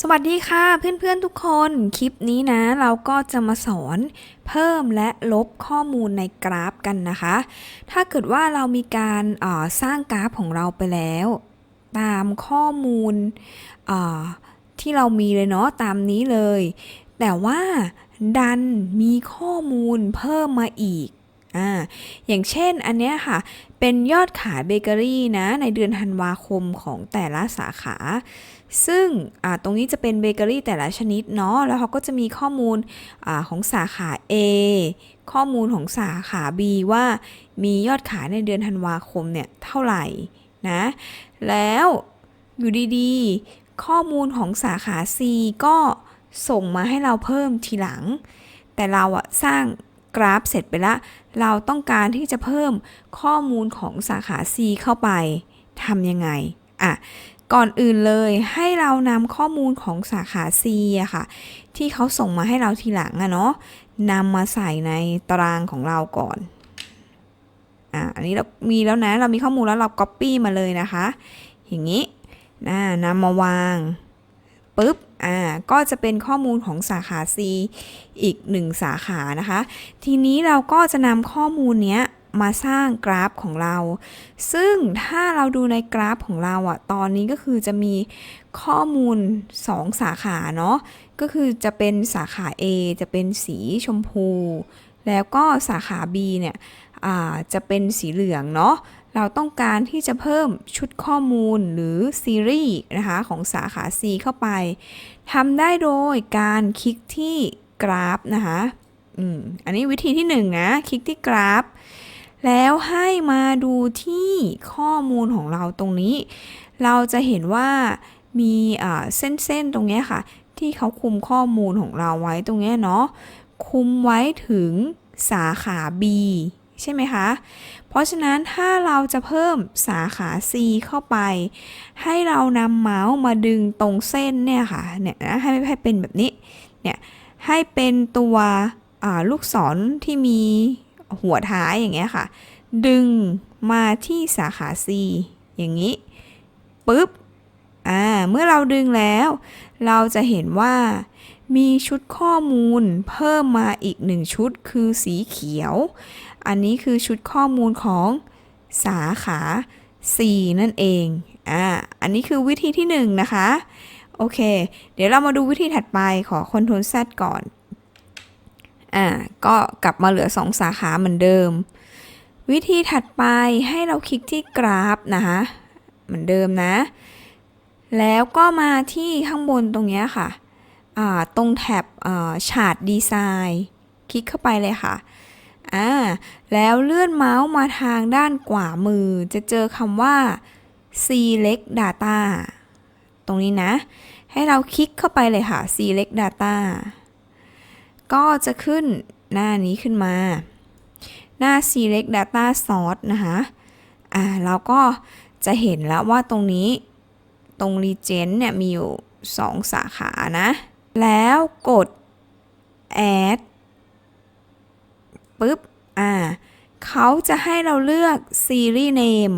สวัสดีค่ะเพื่อนๆทุกคนคลิปนี้นะเราก็จะมาสอนเพิ่มและลบข้อมูลในกราฟกันนะคะ ถ้าเกิดว่าเรามีการสร้างกราฟของเราไปแล้ว ตามข้อมูลที่เรามีเลยเนาะตามนี้เลย แต่ว่าดันมีข้อมูลเพิ่มมาอีกอ่าอย่างเช่นอันเนี้ยค่ะ เป็นยอดขายเบเกอรี่นะในเดือนธันวาคมของแต่ละสาขา ซึ่งตรงนี้จะเป็นเบเกอรี่แต่ละชนิดเนาะแล้วเขาก็จะมีข้อมูลอของสาขา A ข้อมูลของสาขา B ว่ามียอดขายในเดือนธันวาคมเนี่ยเท่าไหร่นะแล้วอยู่ดีๆ ข้อมูลของสาขา C ก็ส่งมาให้เราเพิ่มทีหลัง แต่เราอะสร้างกราฟเสร็จไปละ เราต้องการที่จะเพิ่มข้อมูลของสาขา C เข้าไปทำยังไงอะ ก่อนอื่นเลยให้เรานำข้อมูลของสาขา C อะค่ะ ที่เขาส่งมาให้เราทีหลังอะเนาะนำมาใส่ในตารางของเราก่อนอะอันนี้เรามีแล้วนะเรามีข้อมูลแล้วเรา Copy มาเลยนะคะ อย่างนี้นะนำมาวางปุ๊บอ่าก็จะเป็นข้อมูลของสาขา C อีกหนึ่งสาขานะคะ ทีนี้เราก็จะนำข้อมูลเนี้ยมาสร้างกราฟของเรา ซึ่งถ้าเราดูในกราฟของเราอะตอนนี้ก็คือจะมีข้อมูล 2 สาขาเนาะ ก็คือจะเป็นสาขา A จะเป็นสีชมพู แล้วก็สาขา B เนี่ยจะเป็นสีเหลืองเนาะ เราต้องการที่จะเพิ่มชุดข้อมูลหรือซีรีส์นะคะของสาขา C เข้าไปทำได้โดยการคลิกที่กราฟนะคะอันนี้วิธีที่1นงนะ คลิกที่กราฟ แล้วให้มาดูที่ข้อมูลของเราตรงนี้ เราจะเห็นว่ามีเส้นเส้นๆตรงนี้ค่ะ ที่เขาคุมข้อมูลของเราไว้ตรงนี้เนาะคุมไว้ถึงสาขา B ใช่ไหมคะ เพราะฉะนั้นถ้าเราจะเพิ่มสาขา C เข้าไป ให้เรานำเมาส์มาดึงตรงเส้นเนี่ยค่ะเนี่ยนะให้ให้เป็นแบบนี้เนี่ยให้เป็นตัวลูกศรที่มี หัวท้ายอย่างเงี้ยค่ะ ดึงมาที่สาขา C อย่างนี้ปุ๊บอ่าเมื่อเราดึงแล้ว เราจะเห็นว่ามีชุดข้อมูลเพิ่มมาอีกหนึ่งชุดคือสีเขียว อันนี้คือชุดข้อมูลของสาขา C นั่นเอง อ่า อันนี้คือวิธีที่1นงนะคะ โอเค เดี๋ยวเรามาดูวิธีถัดไปขอ Ctrl Z ก่อน อ่าก็กลับมาเหลือ 2 สาขาเหมือนเดิม วิธีถัดไปให้เราคลิกที่กราฟนะคะเหมือนเดิมนะ แล้วก็มาที่ข้างบนตรงนี้ค่ะอ่าตรงแท็บชาร์ตดีไซน์คลิกเข้าไปเลยค่ะอ่าแล้วเลื่อนเมาส์มาทางด้านขวามือ จะเจอคำว่า select data ตรงนี้นะ ให้เราคลิกเข้าไปเลยค่ะ select data ก็จะขึ้นหน้านี้ขึ้นมา หน้า select data source นะคะ อ่าเราก็จะเห็นแล้วว่าตรงนี้ตรง region เนี่ยมีอยู่ 2 สาขานะ แล้วกด add ปุ๊บ อ่าเขาจะให้เราเลือก series name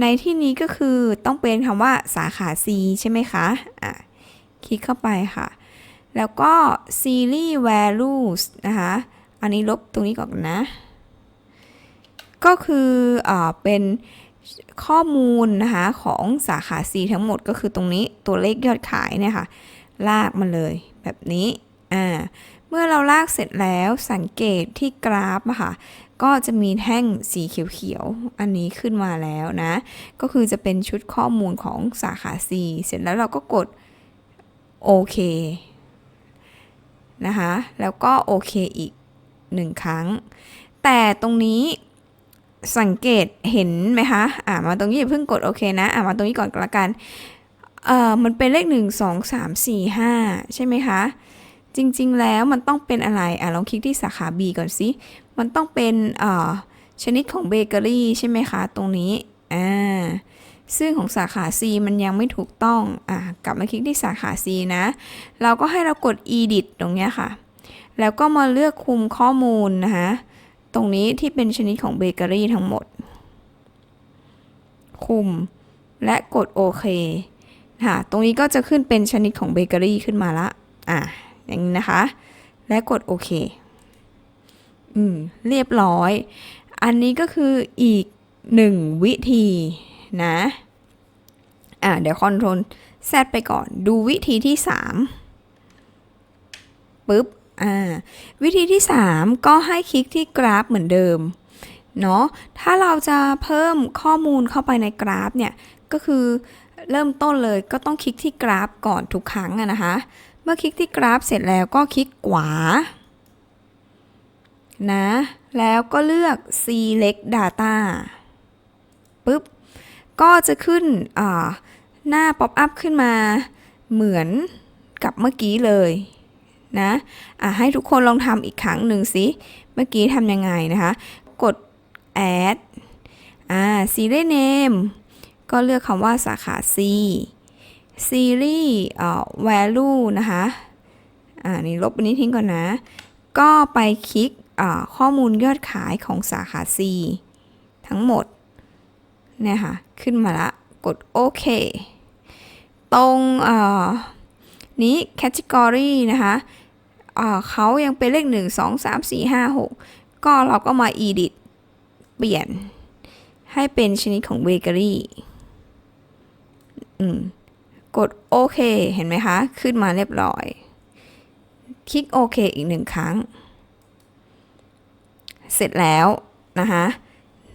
ในที่นี้ก็คือต้องเป็นคำว่าสาขา C ใช่ไหมคะ อะ คลิกเข้าไปค่ะ แล้วก็ series values นะคะ อันนี้ลบตรงนี้ก่อนนะ ก็คืออเป็นข้อมูลนะคะของสาขา C ทั้งหมดก็คือตรงนี้ตัวเลขยอดขายเนี่ยค่ะ ลากมาเลยแบบนี้ อ่า เมื่อเราลากเสร็จแล้วสังเกตที่กราฟอะค่ะ ก็จะมีแท่งสีเขียวๆ อันนี้ขึ้นมาแล้วนะ ก็คือจะเป็นชุดข้อมูลของสาขา C เสร็จแล้วเราก็กดโอเค นะคะแล้วก็โอเคอีกหนึ่งครั้ง แต่ตรงนี้สังเกตเห็นไหมคะ อ่ามาตรงนี้เพิ่งกดโอเคนะอ่ามาตรงนี้ก่อนก็แล้วกัน เอ่อ มันเป็นเลข 1 2 3 4 5 ใช่ไหมคะ จริงๆแล้วมันต้องเป็นอะไร อะลองคลิกที่สาขา B ก่อนสิ มันต้องเป็น เอ่อ ชนิดของเบเกอรี่ใช่ไหมคะ ตรงนี้ อ่า ซึ่งของสาขา C มันยังไม่ถูกต้อง อะ กลับมาคลิกที่สาขา C นะ เราก็ให้เรากด edit ตรงเนี้ยค่ะ แล้วก็มาเลือกคุมข้อมูลนะคะ ตรงนี้ที่เป็นชนิดของเบเกอรี่ทั้งหมด คุม และกดโอเคค่ะ ตรงนี้ก็จะขึ้นเป็นชนิดของเบเกอรี่ขึ้นมาละ อะ อย่างนี้นะคะ และกดโอเค อืม เรียบร้อย อันนี้ก็คืออีกหนึ่งวิธี นะ อะเดี๋ยวคอนโทรลแซดไปก่อน ดูวิธีที่ 3ปึ๊บ อ่า วิธีที่ 3 ก็ให้คลิกที่กราฟเหมือนเดิม เนาะ ถ้าเราจะเพิ่มข้อมูลเข้าไปในกราฟเนี่ย ก็คือเริ่มต้นเลยก็ต้องคลิกที่กราฟก่อนทุกครั้งอะนะคะ เมื่อคลิกที่กราฟเสร็จแล้วก็คลิกขวา นะ แล้วก็เลือก select data ปึ๊บ ก็จะขึ้นหน้าป๊อปอัพขึ้นมาเหมือนกับเมื่อกี้เลยนะะให้ทุกคนลองทำอีกครั้งหนึ่งสิ เมื่อกี้ทำยังไงนะคะ กด add อ่า serial name ก็เลือกคำว่าสาขา C series อ่อ value นะคะ อ่า นี่ลบอันนี้ทิ้งก่อนนะ ก็ไปคลิกข้อมูลยอดขายของสาขา C ทั้งหมด เนี่ยค่ะ ขึ้นมาละ กดโอเค ตรงนี้ category นะคะเขายังเป็นเลข 1 2 3 4 5 6 ก็เราก็มา edit เปลี่ยน ให้เป็นชนิดของเบเกอรี่กดโอเค เห็นไหมคะ ขึ้นมาเรียบร้อย คลิกโอเคอีกหนึ่งครั้ง เสร็จแล้วนะคะ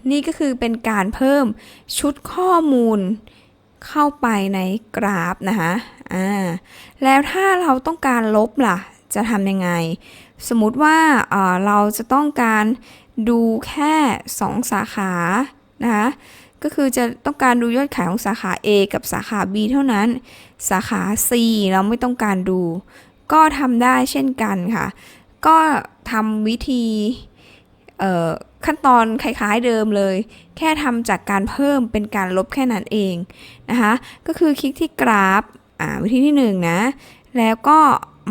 นี่ก็คือเป็นการเพิ่มชุดข้อมูลเข้าไปในกราฟนะคะอ่าแล้วถ้าเราต้องการลบล่ะ จะทำยังไง สมมุติว่าเราจะต้องการดูแค่ 2 สาขานะคะก็คือจะต้องการดูยอดขายของสาขา A กับสาขา B เท่านั้น สาขา C เราไม่ต้องการดู ก็ทำได้เช่นกันค่ะ ก็ทำวิธี ขั้นตอนคล้ายๆเดิมเลย แค่ทำจากการเพิ่มเป็นการลบแค่นั้นเองนะคะก็คือคลิกที่กราฟวิธีที่1นนะแล้วก็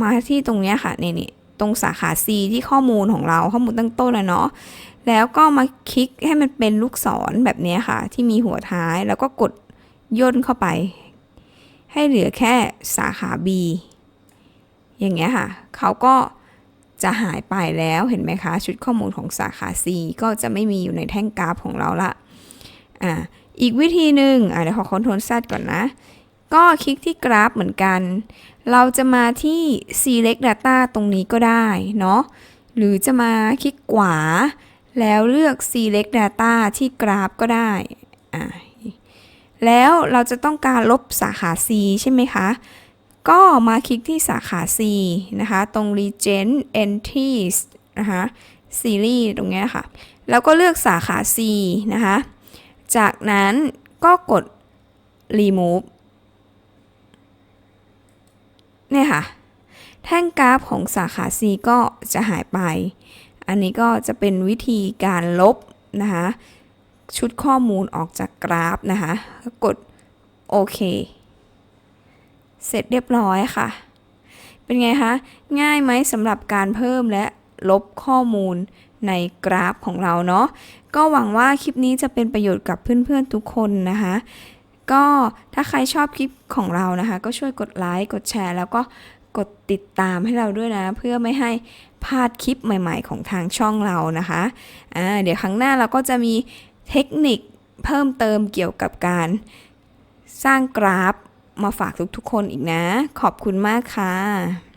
มาที่ตรงนี้ค่ะนี่นี่ตรงสาขา C ที่ข้อมูลของเราข้อมูลตั้งต้นแล้วเนาะแล้วก็มาคลิกให้มันเป็นลูกศรแบบนี้ค่ะ ที่มีหัวท้ายแล้วก็กดย่นเข้าไป ให้เหลือแค่สาขา B อย่างเงี้ยค่ะ เขาก็ จะหายไปแล้วเห็นไหมคะ ชุดข้อมูลของสาขา C ก็จะไม่มีอยู่ในแท่งกราฟของเราละอ่าอีกวิธีหนึ่งอ่าเดี๋ยวขอคอนโทรลซก่อนนะ ก็คลิกที่กราฟเหมือนกัน เราจะมาที่ select data ตรงนี้ก็ได้เนาะหรือจะมาคลิกขวา แล้วเลือก select data ที่กราฟก็ได้อ่าแล้วเราจะต้องการลบสาขา C ใช่ไหมคะ ก็มาคลิกที่สาขา C นะคะ ตรง Regent Entries นะคะ Series ตรงนี้ค่ะ แล้วก็เลือกสาขา C นะคะ จากนั้นก็กด remove เนี่ยค่ะ แท่งกราฟของสาขา C ก็จะหายไป อันนี้ก็จะเป็นวิธีการลบนะคะ ชุดข้อมูลออกจากกราฟนะคะ กดโอเค เสร็จเรียบร้อยค่ะ เป็นไงคะ ง่ายไหมสำหรับการเพิ่มและลบข้อมูลในกราฟของเราเนาะ ก็หวังว่าคลิปนี้จะเป็นประโยชน์กับเพื่อนๆทุกคนนะคะ ก็ถ้าใครชอบคลิปของเรานะคะ ก็ช่วยกดไลค์ กดแชร์ แล้วก็กดติดตามให้เราด้วยนะ เพื่อไม่ให้พลาดคลิปใหม่ ๆ ของทางช่องเรานะคะะเดี๋ยวครั้งหน้าเราก็จะมีเทคนิคเพิ่มเติมเกี่ยวกับการสร้างกราฟ มาฝากทุกๆคนอีกนะ ขอบคุณมากค่ะ